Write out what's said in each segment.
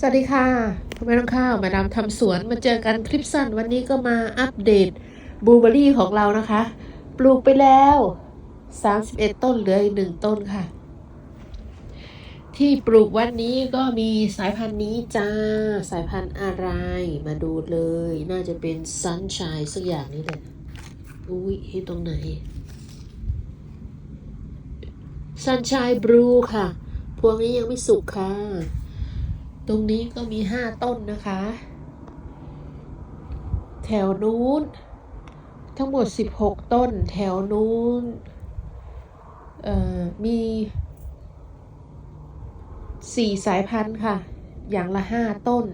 สวัสดีค่ะคุณแม่น้องข้าว มาดามทำสวน มาเจอกันคลิปสั้น วันนี้ก็มาอัปเดตบลูเบอรี่ของเรานะคะ ปลูกไปแล้ว 31 ต้นเหลืออีกหนึ่งต้นค่ะ ที่ปลูกวันนี้ก็มีสายพันธุ์นี้จ้า สายพันธุ์อะไร มาดูเลย น่าจะเป็นซันช i ยสักอย่างนี้แหละ อุ้ยที่ตรงไหนซันช i ยบลูค่ะ พวงนี้ยังไม่สุกค่ะ ตรงนี้ก็มีห้าต้นนะคะ แถวนู้น ทั้งหมดสิบหกต้น แถวนู้นมีสี่สายพันธุ์ค่ะ อย่างละห้าต้น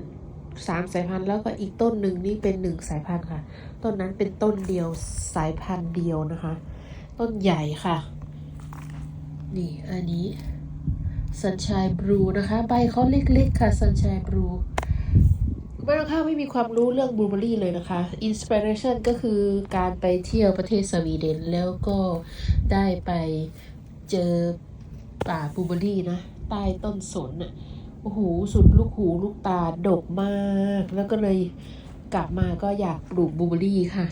สามสายพันธุ์แล้วก็อีกต้นหนึ่งนี่เป็นหนึ่งสายพันธุ์ค่ะ ต้นนั้นเป็นต้นเดียวสายพันธุ์เดียวนะคะ ต้นใหญ่ค่ะ นี่อันนี้ สันชายบลูนะคะ ใบเขาเล็กๆ ค่ะสันชายบลูไม่ต้องข้าไม่มีความรู้เรื่องบลูเบอรี่เลยนะคะอินสปิเรชันก็คือการไปเที่ยวประเทศสวีเดนแล้วก็ได้ไปเจอป่าบลูเบอรี่นะ ใต้ต้นสนน่ะโอ้โหสุดลูกหูลูกตาดกมาก แล้วก็เลยกลับมาก็อยากปลูกบลูเบอรี่ค่ะ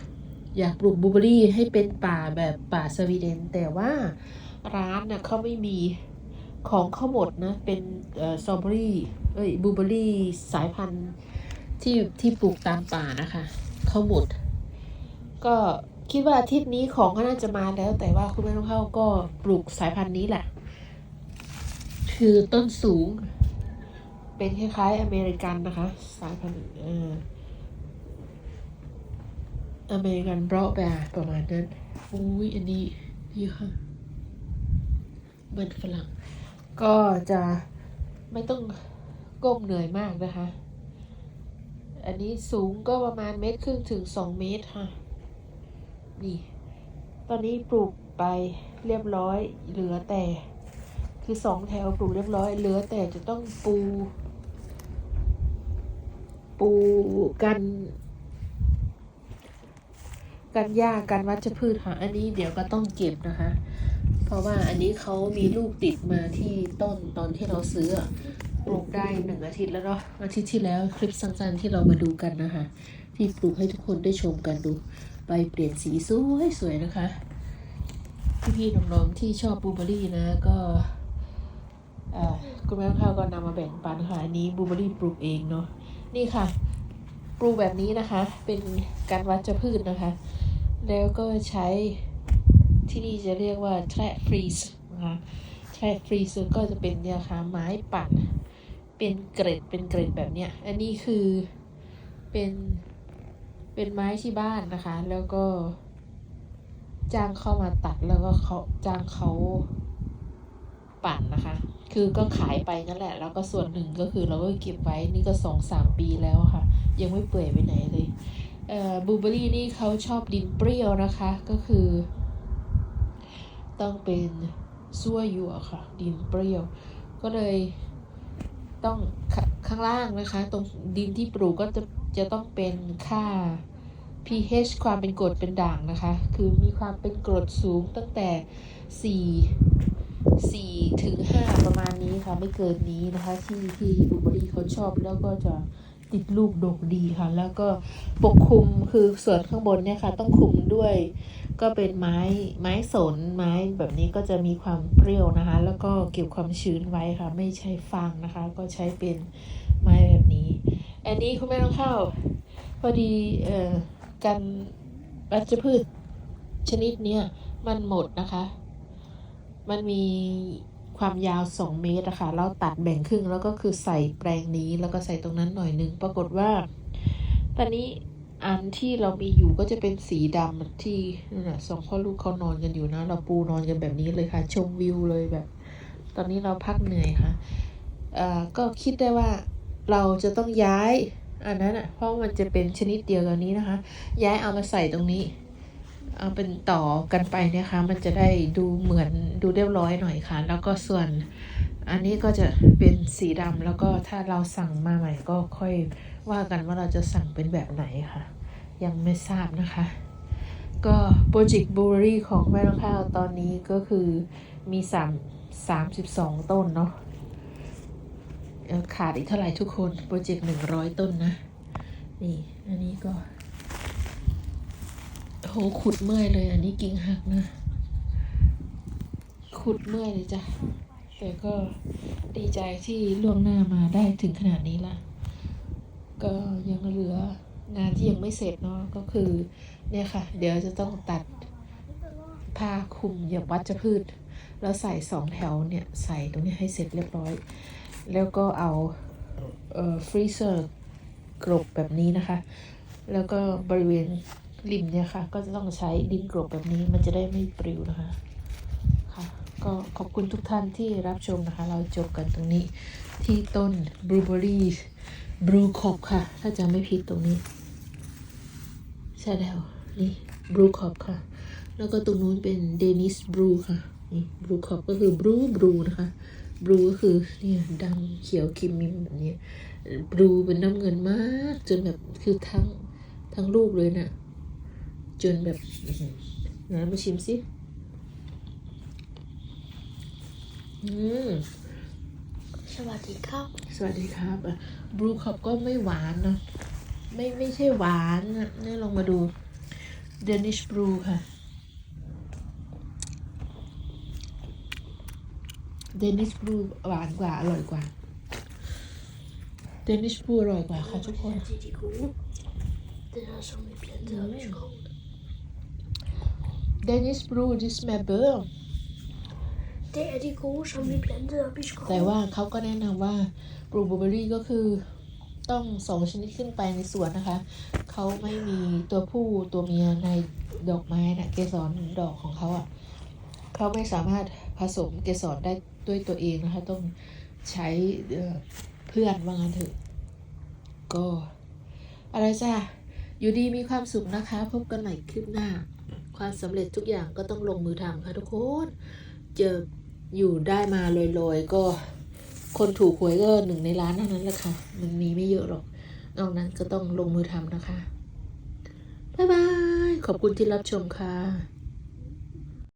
อยากปลูกบลูเบอรี่ให้เป็นป่าแบบป่าสวีเดน แต่ว่าร้านน่ะเขาไม่มี ของเข้าหมดนะ เป็นสตรอเบอรี่เอ้ยบลูเบอรี่สายพันธุ์ที่ที่ปลูกตามป่านะคะเข้าหมด ก็คิดว่าอาทิตย์นี้ของก็น่าจะมาแล้ว แต่ว่าคุณแม่ต้องเข้าก็ปลูกสายพันธุ์นี้แหละ คือต้นสูง เป็นคล้ายๆ อเมริกันนะคะ สายพันธุ์อ่อเมริกันบรอแบร์ประมาณนั้น อุ้ยอันนี้ดีค่ะมันฝรั่ง ก็จะไม่ต้องก้มเหนื่อยมากนะคะ อันนี้สูงก็ประมาณเมตรครึ่งถึงสองเมตรค่ะ นี่ ตอนนี้ปลูกไปเรียบร้อย เหลือแต่ คือสองแถวปลูกเรียบร้อย เหลือแต่จะต้องปู ปูกัน กันหญ้ากันวัชพืชค่ะ อันนี้เดี๋ยวก็ต้องเก็บนะคะ เพราะว่าอันนี้เขามีลูกติดมาที่ต้นตอนที่เราซื้อปลูกได้หนึ่งอาทิตย์แล้วเนาะอาทิตย์ที่แล้วคลิปสั้นๆที่เรามาดูกันนะคะ ที่ปลูกให้ทุกคนได้ชมกันดูใบเปลี่ยนสีสวยสวยๆนะคะ พี่ๆน้องๆที่ชอบบลูเบอรี่นะก็อ่าคุณแม่ข้าวก็นำมาแบ่งปันค่ะอันนี้บลูเบอรี่ปลูกเองเนาะนี่ค่ะ ปลูแบบนี้นะคะ เป็นการวัชพืชนะคะ แล้วก็ใช้ที่นี่จะเรียกว่าแทรฟรีซนะคะแทรฟรีซก็จะเป็นเนี่ยค่ะไม้ปั่น เป็นเกร็ดเป็นเกร็ดแบบเนี้ย อันนี้คือเป็นเป็นไม้ที่บ้านนะคะ แล้วก็ จ้างเข้ามาตัดแล้วก็เขาจ้างเขาปั่นนะคะ คือก็ขายไปนั่นแหละ แล้วก็ส่วนหนึ่งก็คือเราก็เก็บไว้นี่ก็สองสามปีแล้วค่ะ ยังไม่เปื่อยไปไหนเลยเอ่อบลูเบอรี่นี่เขาชอบดินเปรี้ยวนะคะ ก็คือ ต้องเป็นซั่วหยวค่ะ ดินเปรี้ยว ก็เลยต้องขข้างล่างนะคะ ตรงดินที่ปลูกก็จะจะต้องเป็นค่า pH ความเป็นกรดเป็นด่างนะคะ คือมีความเป็นกรดสูงตั้งแต่ 4 4ถึง ค่ะไม่เกินนี้นะคะ ที่ที่บลูเบอรี่เขาชอบแล้วก็จะติดลูกดกดีค่ะ แล้วก็ปกคลุมคือส่วนข้างบนเนี่ยค่ะ ต้องคลุมด้วย ก็เป็นไม้ไม้สนไม้แบบนี้ก็จะมีความเปรี้ยวนะคะ แล้วก็เก็บความชื้นไว้ค่ะ ไม่ใช่ฟางนะคะ ก็ใช้เป็นไม้แบบนี้ อันนี้คุณแม่ต้องเข้า พอดีเอ่อกันวัชพืชชนิดเนี้ยมันหมดนะคะ มันมี ความยาว 2 เมตรอะคะเราตัดแบ่งครึ่งแล้วก็คือใส่แปลงนี้แล้วก็ใส่ตรงนั้นหน่อยนึง ปรากฏว่า ตอนนี้อันที่เรามีอยู่ก็จะเป็นสีดำที่นั่นะสองพ่อลูกเขานอนกันอยู่นะ เราปูนอนกันแบบนี้เลยค่ะ ชมวิวเลยแบบ ตอนนี้เราพักเหนื่อยค่ะเอ่อก็คิดได้ว่าเราจะต้องย้ายอันนั้นอะเพราะมันจะเป็นชนิดเดียวกันนี้นะคะ ย้ายเอามาใส่ตรงนี้ เอาเป็นต่อกันไปนะคะ มันจะได้ดูเหมือนดูเรียบร้อยหน่อยค่ะ แล้วก็ส่วนอันนี้ก็จะเป็นสีดำแล้วก็ถ้าเราสั่งมาใหม่ก็ค่อยว่ากันว่าเราจะสั่งเป็นแบบไหนค่ะ ยังไม่ทราบนะคะ ก็โปรเจกต์บูรี่ของแม่น้องข้าวตอนนี้ก็คือมีสามสามสิบสองต้นเนาะขาดอีกเท่าไหร่ทุกคนโปรเจกต์หนึ่งร้อยต้นนะ นี่ อันนี้ก็ โหขุดเมื่อยเลยอันนี้กิ่งหักนะ ขุดเมื่อยเลยจ้ะ แต่ก็ดีใจที่ล่วงหน้ามาได้ถึงขนาดนี้ละ ก็ยังเหลืองานที่ยังไม่เสร็จเนาะก็คือเนี่ยค่ะ เดี๋ยวจะต้องตัดผ้าคลุมเหยียบวัชพืช แล้วใส่สองแถวเนี่ย ใส่ตรงนี้ให้เสร็จเรียบร้อย แล้วก็เอาเอ่อฟรีเซอร์กรบแบบนี้นะคะ แล้วก็บริเวณ ริมเนี่ยค่ะ ก็จะต้องใช้ดินกรบแบบนี้มันจะได้ไม่ปลิวนะคะค่ะ ก็ขอบคุณทุกท่านที่รับชมนะคะ เราจบกันตรงนี้ที่ต้นบลูเบอรี่บลูคอบค่ะ ถ้าจำไม่ผิดตรงนี้ ใช่แล้วนี่บลูคอบค่ะ แล้วก็ตรงนู้นเป็นเดนิสบลูค่ะนี่บลูคอบก็คือบลูบลูนะคะบลูก็คือเนี่ยดำเขียวครีมมิมแบบนี้บลูเป็นน้ำเงินมาก จนแบบคือทั้งทั้งลูกเลยนะ่ะ จนแบบอื้อหือไหนมาชิมสิ อืม สวัสดีครับ สวัสดีครับบลูคอบก็ไม่หวานเนอะไม่ไม่ใช่หวานนะนี่ลองมาดูเดนิชบลูค่ะเดนิชบลูหวานกว่า อร่อยกว่าเดนิชบลูอร่อยกว่าค่ะทุกคน Dennis Blue Dismember Det er de gode, som vi plantede op i skoven. แต่ว่าเขาก็แนะนำว่า Blueberry ก็คือต้องสองชนิดขึ้นไปในสวนนะคะ เขาไม่มีตัวผู้ตัวเมียในดอกไม้นะเกสรดอกของเขาอะ่ะ เขาไม่สามารถผสมเกสรได้ด้วยตัวเองนะคะ ต้องใช้เพื่อนว่างั้นเถอะ ก็ อะไรจ้ะ อยู่ดีมีความสุขนะคะ พบกันใหม่คลิปหน้า ความสำเร็จทุกอย่างก็ต้องลงมือทำค่ะทุกคน เจออยู่ได้มาลอยๆก็ คนถูกหวยก็หนึ่งในล้านเท่านั้นแหละค่ะ มันมีไม่เยอะหรอกนอกนั้นก็ต้องลงมือทำนะคะ บ๊ายบาย ขอบคุณที่รับชมค่ะ